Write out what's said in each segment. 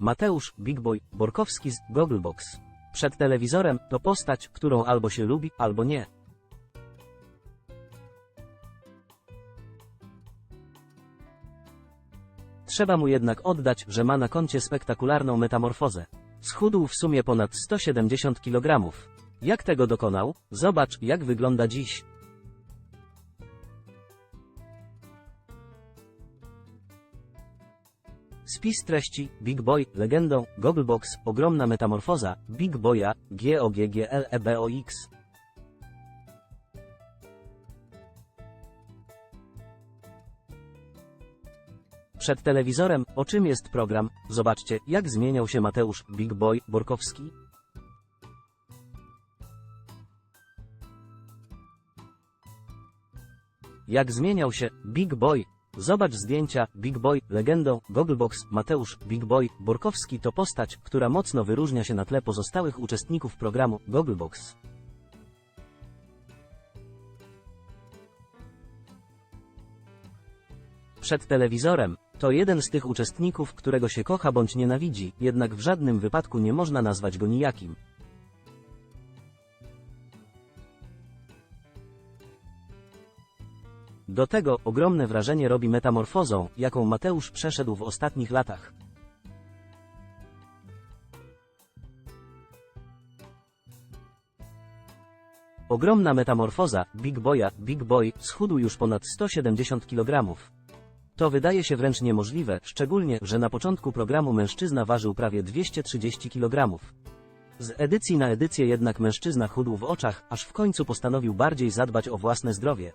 Mateusz Big Boy Borkowski z Gogglebox. Przed telewizorem to postać, którą albo się lubi, albo nie. Trzeba mu jednak oddać, że ma na koncie spektakularną metamorfozę. Schudł w sumie ponad 170 kg. Jak tego dokonał? Zobacz, jak wygląda dziś. Spis treści Big Boy, legendą, Gogglebox, ogromna metamorfoza, Big Boya, G-O-G-G-L-E-B-O-X. Przed telewizorem, o czym jest program? Zobaczcie, jak zmieniał się Mateusz Big Boy Borkowski. Jak zmieniał się Big Boy. Zobacz zdjęcia Big Boy, legendą, Gogglebox, Mateusz Big Boy Borkowski to postać, która mocno wyróżnia się na tle pozostałych uczestników programu Gogglebox. Przed telewizorem to jeden z tych uczestników, którego się kocha bądź nienawidzi, jednak w żadnym wypadku nie można nazwać go nijakim. Do tego ogromne wrażenie robi metamorfozą, jaką Mateusz przeszedł w ostatnich latach. Ogromna metamorfoza, Big Boya, Big Boy, schudł już ponad 170 kg. To wydaje się wręcz niemożliwe, szczególnie, że na początku programu mężczyzna ważył prawie 230 kg. Z edycji na edycję jednak mężczyzna chudł w oczach, aż w końcu postanowił bardziej zadbać o własne zdrowie.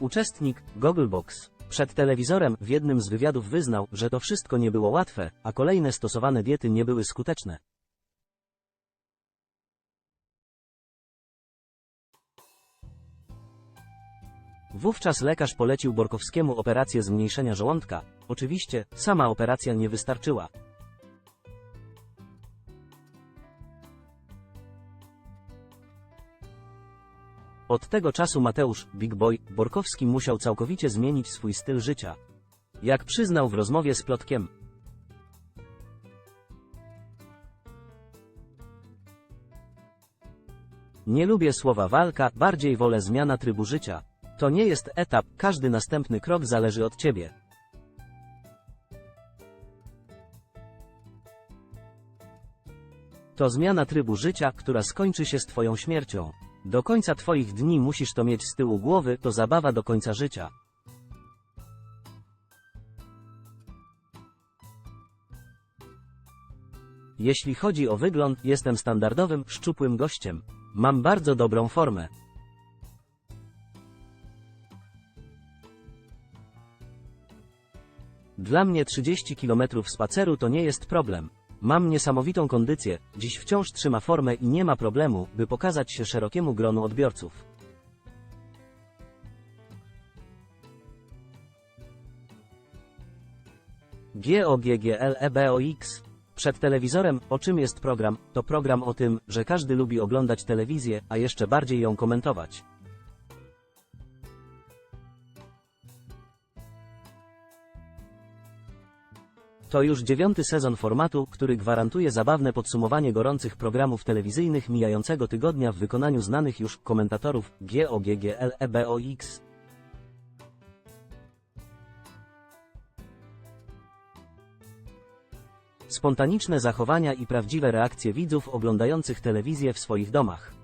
Uczestnik Gogglebox przed telewizorem w jednym z wywiadów wyznał, że to wszystko nie było łatwe, a kolejne stosowane diety nie były skuteczne. Wówczas lekarz polecił Borkowskiemu operację zmniejszenia żołądka. Oczywiście, sama operacja nie wystarczyła. Od tego czasu Mateusz, Big Boy, Borkowski musiał całkowicie zmienić swój styl życia. Jak przyznał w rozmowie z Plotkiem. Nie lubię słowa walka, bardziej wolę zmiana trybu życia. To nie jest etap, każdy następny krok zależy od ciebie. To zmiana trybu życia, która skończy się z twoją śmiercią. Do końca twoich dni musisz to mieć z tyłu głowy, to zabawa do końca życia. Jeśli chodzi o wygląd, jestem standardowym, szczupłym gościem. Mam bardzo dobrą formę. Dla mnie 30 km spaceru to nie jest problem. Mam niesamowitą kondycję, dziś wciąż trzyma formę i nie ma problemu, by pokazać się szerokiemu gronu odbiorców. GOGGLEBOX Przed telewizorem, o czym jest program, to program o tym, że każdy lubi oglądać telewizję, a jeszcze bardziej ją komentować. To już dziewiąty sezon formatu, który gwarantuje zabawne podsumowanie gorących programów telewizyjnych mijającego tygodnia w wykonaniu znanych już komentatorów GOGGLEBOX. Spontaniczne zachowania i prawdziwe reakcje widzów oglądających telewizję w swoich domach.